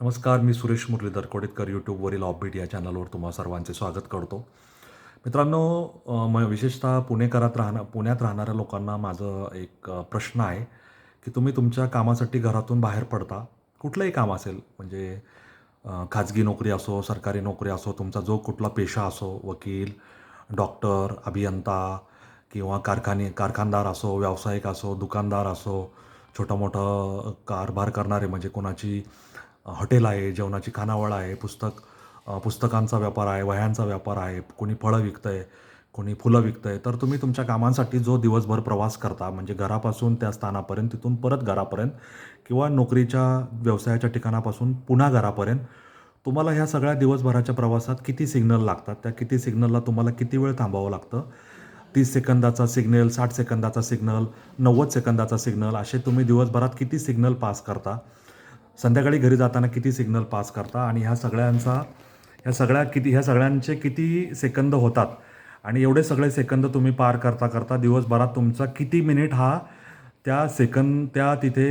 नमस्कार मी सुरेश मुरलीधर कोडेतकर यूट्यूबवरील ऑफबीट या चॅनलवर तुम्हा सर्वांचे स्वागत करतो. मित्रांनो म विशेषतः पुणेकरात राहणं पुण्यात राहणाऱ्या लोकांना माझं एक प्रश्न आहे की तुम्ही तुमच्या कामासाठी घरातून बाहेर पडता. कुठलंही काम असेल म्हणजे खाजगी नोकरी असो सरकारी नोकरी असो तुमचा जो कुठला पेशा असो वकील डॉक्टर अभियंता किंवा कारखाने कारखानदार असो व्यावसायिक असो दुकानदार असो छोटं मोठं कारभार करणारे म्हणजे कोणाची हॉटेल आहे जेवणाची खानावळ आहे पुस्तक पुस्तकांचा व्यापार आहे वह्यांचा व्यापार आहे कोणी फळं विकतं आहे कोणी फुलं विकतं आहे तर तुम्ही तुमच्या कामांसाठी जो दिवसभर प्रवास करता म्हणजे घरापासून त्या स्थानापर्यंत तिथून परत घरापर्यंत किंवा नोकरीच्या व्यवसायाच्या ठिकाणापासून पुन्हा घरापर्यंत तुम्हाला ह्या सगळ्या दिवसभराच्या प्रवासात किती सिग्नल लागतात? त्या किती सिग्नलला तुम्हाला किती वेळ थांबावं लागतं? तीस सेकंदाचा सिग्नल साठ सेकंदाचा सिग्नल नव्वद सेकंदाचा सिग्नल असे तुम्ही दिवसभरात किती सिग्नल पास करता? संध्याकाळी घरी जाताना किती सिग्नल पास करता आणि ह्या सगळ्यांचा ह्या सगळ्या किती ह्या सगळ्यांचे किती सेकंद होतात? आणि एवढे सगळे सेकंद तुम्ही पार करता करता दिवसभरात तुमचा किती मिनिट हा त्या सेकंद त्या तिथे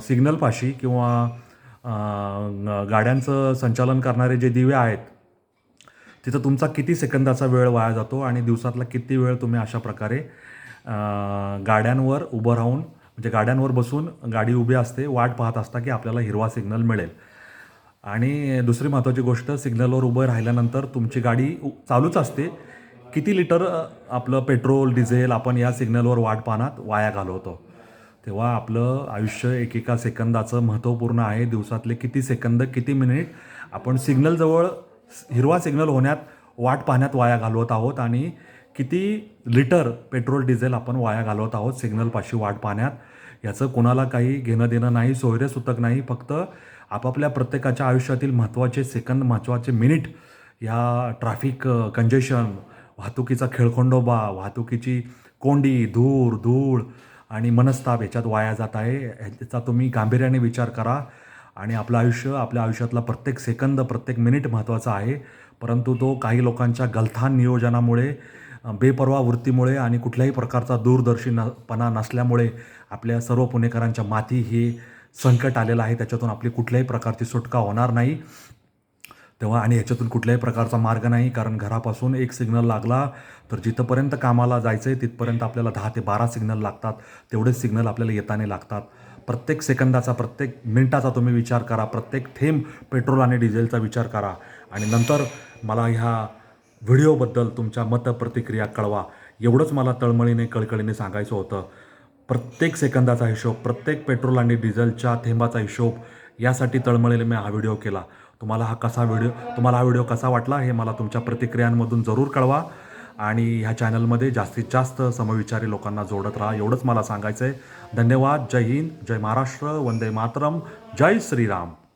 सिग्नलपाशी किंवा गाड्यांचं संचालन करणारे जे दिवे आहेत तिथं तुमचा किती सेकंदाचा वेळ वाया जातो आणि दिवसातला किती वेळ तुम्ही अशा प्रकारे गाड्यांवर उभं राहून म्हणजे गाड्यांवर बसून गाडी उभी असते वाट पाहत असता की आपल्याला हिरवा सिग्नल मिळेल. आणि दुसरी महत्त्वाची गोष्ट सिग्नलवर उभं राहिल्यानंतर तुमची गाडी उ- चालूच असते. किती लिटर आपलं पेट्रोल डिझेल आपण या सिग्नलवर वाट पाहण्यात वाया घालवतो. तेव्हा आपलं आयुष्य एकेका सेकंदाचं महत्त्वपूर्ण आहे. दिवसातले किती सेकंद किती मिनिट आपण सिग्नलजवळ हिरवा सिग्नल होण्यात वाट पाहण्यात वाया घालवत आहोत. आणि किती लिटर पेट्रोल डिझेल आपण वाया घालवत आहोत सिग्नलपाशी वाट पाहण्यात? याचं कोणाला काही घेणं देणं नाही सोयरे सुतक नाही फक्त आपापल्या प्रत्येकाच्या आयुष्यातील महत्त्वाचे सेकंद महत्त्वाचे मिनिट या ट्रॅफिक कंजेशन वाहतुकीचा खेळखोंडोबा वाहतुकीची कोंडी धूर धूळ आणि मनस्ताप याच्यात वाया जात आहे. ह्याचा तुम्ही गांभीर्याने विचार करा आणि आपलं आयुष्य आपल्या आयुष्यातला प्रत्येक सेकंद प्रत्येक मिनिट महत्त्वाचा आहे. परंतु तो काही लोकांच्या गलथान नियोजनामुळे बेपर्वा वृत्तीमुळे आणि कुठल्याही प्रकारचा दूरदर्शीपणा नसल्यामुळे आपल्या सर्व पुणेकरांच्या माती हे संकट आलेलं आहे. त्याच्यातून आपली कुठल्याही प्रकारची सुटका होणार नाही. तेव्हा आणि ह्याच्यातून कुठल्याही प्रकारचा मार्ग नाही. कारण घरापासून एक सिग्नल लागला तर जिथंपर्यंत कामाला जायचं आहे तिथपर्यंत आपल्याला दहा ते बारा सिग्नल लागतात. तेवढेच सिग्नल आपल्याला येताना लागतात. प्रत्येक सेकंदाचा प्रत्येक मिनिटाचा तुम्ही विचार करा. प्रत्येक थेंब पेट्रोल आणि डिझेलचा विचार करा. आणि नंतर मला ह्या व्हिडिओबद्दल तुमच्या मत प्रतिक्रिया कळवा. एवढंच मला तळमळीने कळकळीने सांगायचं होतं. प्रत्येक सेकंदाचा हिशोब प्रत्येक पेट्रोल आणि डिझेलच्या थेंबाचा हिशोब यासाठी तळमळीने मी हा व्हिडिओ केला. तुम्हाला हा कसा व्हिडिओ तुम्हाला हा व्हिडिओ कसा वाटला हे मला तुमच्या प्रतिक्रियांमधून जरूर कळवा. आणि ह्या चॅनलमध्ये जास्तीत जास्त समविचारी लोकांना जोडत राहा एवढंच मला सांगायचं आहे धन्यवाद. जय हिंद. जय महाराष्ट्र. वंदे मातरम. जय श्रीराम.